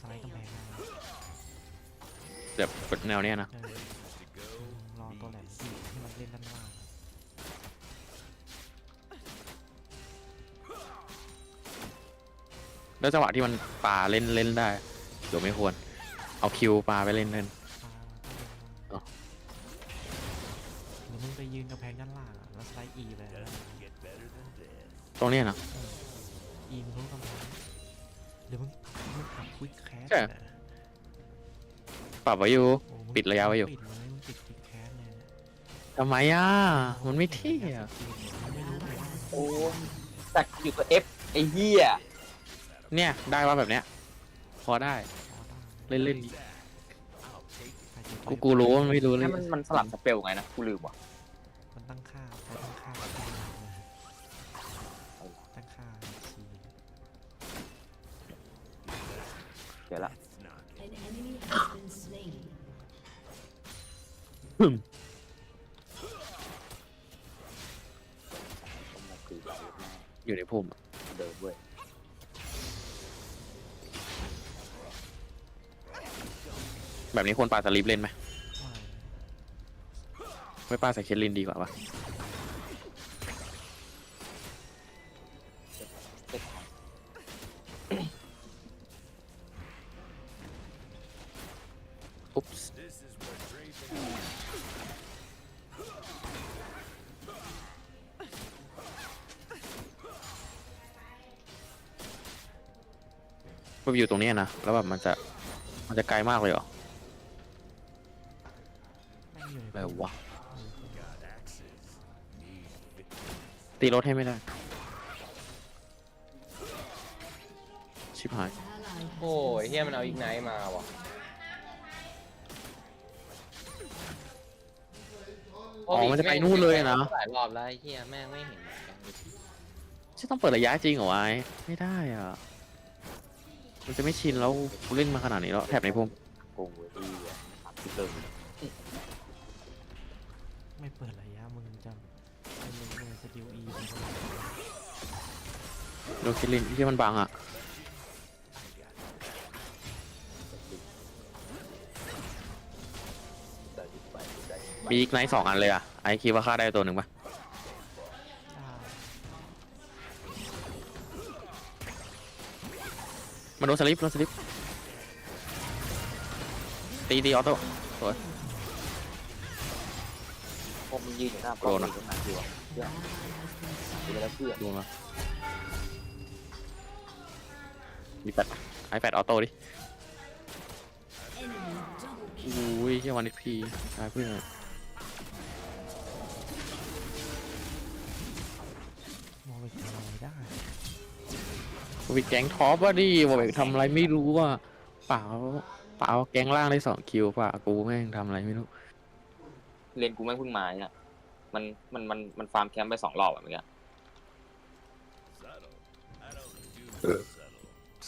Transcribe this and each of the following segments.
สไลด์กำแพงได้แบบแนวเนี้ยนะเออรอตัวแหลมอีกให้มันเล่นด้านล่างแล้วจังหวะที่มันปาเล่นเล่นได้เดี๋ยวไม่ควร เอาคิวปาไปเล่นเล่น ปลาก็เล่นได้หรือมึงไปยืนกำแพงด้านล่างอะแล้วสไลด์อีไปแล้วตรงเนี้ยนะอีมึงรู้กำแพง หรือมึงมึงขับควิกแคสใช่ ปรับไว้อยู่ ปิดระยะไว้อยู่ ปิดเลยมึงปิดควิกแคสเลยนะทำไมอะ มันไม่เท่อะมันไม่รู้เลยว่าโอ้ตักอยู่กับ F ไอ้เหี้ยเนี่ย ได้ว่าแบบเนี้ย พอได้พอได้เล่นเล่นใครจะไปกูกูรู้ว่ามันไม่รู้เลยให้มันมันสลับสเปลไงนะกูลืมว่ะ เดี๋ยวละ An enemy has been slain. ต้องมาคุยกันแน่อยู่ในพุ่มอะเดินเว้ยแบบนี้ควรปาสลิปเล่นไหมไม่ไม่ปาใส่เคทลินดีกว่าปะ มันอยู่ตรงเนี้ยนะ แล้วแบบมันจะ มันจะไกลมากเลยเหรอแม่งอยู่ในอะไรวะ ตีรถให้ไม่ได้ ชิบหาย Ally โอ้ยเฮียมันเอาอีกไนท์มาว่ะอ๋อมันจะไปนู่นเลยนะ หลายรอบแล้วไอ้เฮียแม่งไม่เห็นเหมือนกัน จะต้องเปิดระยะจริงเหรอวะไอ้ไม่ได้อะ มันจะไม่ชินแล้วกูเล่นมาขนาดนี้แล้วแถบในพุ่มโกงเว้ยที่สามสิบเลยไม่เปิดระยะมึงจะเป็นมึงเป็นสกิลอีโดนคิรินที่มันบังอะได้ดิไปได้ดิไปมีอีกไนท์สองอันเลยอะไอคิดว่าฆ่าได้ตัวหนึ่งปะ มันโดนสลิปโดนสลิปตีตีออโต้สวย พวกมึงยืนอยู่หน้าโดนอะตรงนั้นดีวะเพื่อนดูไปแล้วเพื่อนดูมามีแฟดไอแฟดออโต้ดิ enemy double kill. อุ้ยแค่วันนี้พีตายเพื่อนมอง วิกแก๊งท็อปว่าดิบอกไปทำอะไรไม่รู้ว่าเปล่าเปล่าแก๊งล่างได้สองคิวเปล่ากูแม่งทำอะไรไม่รู้ เรียนกูแม่งเพิ่งมาเนี่ยมันมันมันมันฟาร์มแคมป์ไปสองรอบอะเมื่อกี้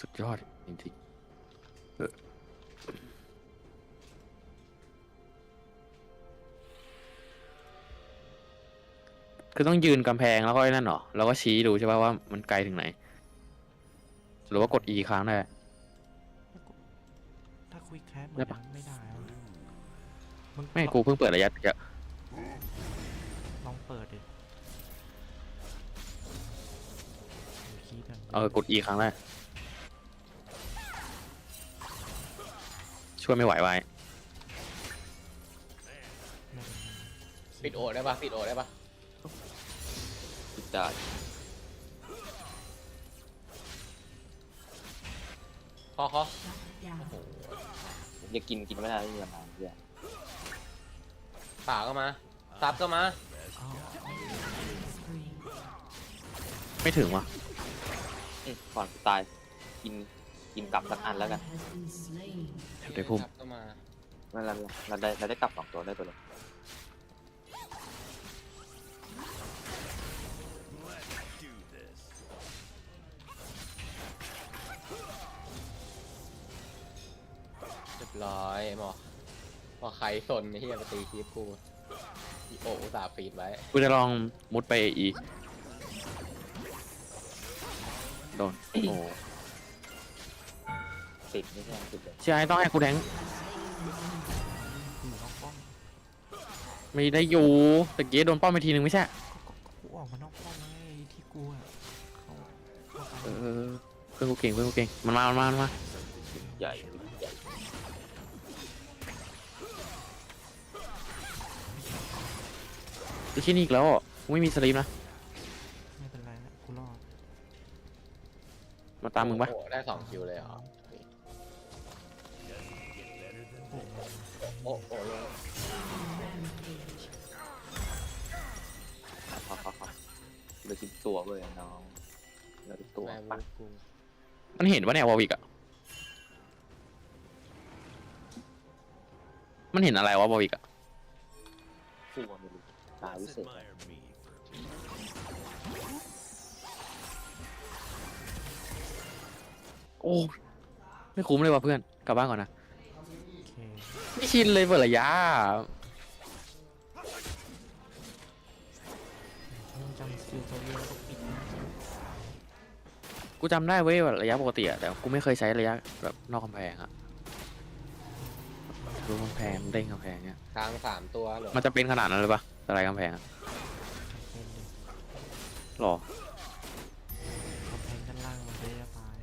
สุดยอดจริงๆเออคือต้องยืนกำแพงแล้วก็ไอ้นั่นเหรอแล้วก็ชี้ดูใช่ป่ะว่ามันไกลถึงไหน หรือว่ากด E ค้างได้ ถ้าควิกแคสได้ปะ ไม่ได้อะมึงไม่กูเพิ่งเปิดระยะจะลองเปิดดิคีย์กันเออกด E ค้างได้ ช่วยไม่ไหวไว้ไม่เป็นไรปิดโอได้ปะปิดโอได้ปะพิจา รคอคอ Shut down. อย่ากินกินไม่ได้ที่จะมาเพื่อนป่าก็มาซับก็มาอ๋อ Spree. ไม่ถึงว่ะอืมก่อนกูตาย กินกินกลับสักอันแล้วกัน Ally has been slain. เดี๋ยวพุ่มซับก็มา ไม่เป็นไรเราได้เราได้กลับสองตัวได้ตัวเลย รียบร้อยหมอพอใครสนไอ้เฮียมาตีคีบกูอีโออุตส่าห์ฟีดไว้ กูจะลองมุดไป E โดน โอ้สิบไม่ใช่สิบเลยใช่ต้องให้กูแทงอยู่นอกป้อมไม่ได้อยู่ตะกี้โดนป้อมไปทีนึงไม่ใช่ก็ก็ก็กูออกมานอกป้อมไงที่กูอะเขาเข้าไปเออเพื่อนกูเก่งเพื่อนกูเก่งมันมามันมามันมา ใหญ่ ไอ้ที่นี่อีกแล้วอะกูไม่มีสลีปนะ ไม่เป็นไรละกูรอดมาตามมึงปะโอ้โหได้สองคิวเลยเหรอ โอ้โหโอ้โหลงพอพอพอเหลือสิบตัวเว้ยน้องเหลือสิบตัวแม่ปับุกกกูมันเห็นปะเนี่ยวอวิกอะ มันเห็นอะไรวะวอวิกอะคู่ไม่รู้ ตายวิเศษโอ้ไม่คุ้มเลยว่ะเพื่อน กลับบ้านก่อนนะ โอเคไม่ชินเลยเปิดระยะ ต้องจำสกิลตัวเองแล้วก็ปิดนะกูจำได้เว้ยว่าระยะปกติอะแต่กูไม่เคยใช้ระยะแบบนอกกำแพงอะดูกำแพงเด้งกำแพงเนี่ย ทางสามตัวเหรอมันจะเป็นขนาดนั้นเลยปะ อะไรกำแพงอะเป็นเลยหรอ กำแพงด้านล่างมันจะได้ตาย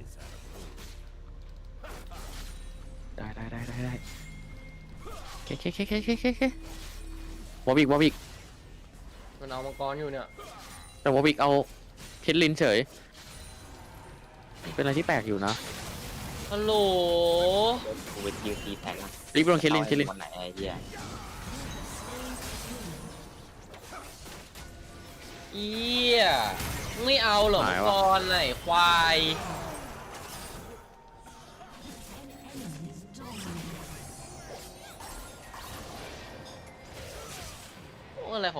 ได้ได้ได้ได้ได้เคเคเคเคเคเคเควอบิกวอบิกมันเอามังกรอยู่เนี่ยแต่วอบิกเอาเคทลินเฉย เป็นอะไรที่แปลกอยู่นะฮัลโหลกูไปยืนตีแทงนะรีบลงเคทลินเคทลิน วันไหนไอ้เหี้ย เอี้ยไม่เอาเหรอมังกรไหนควายโอ้อะไรของ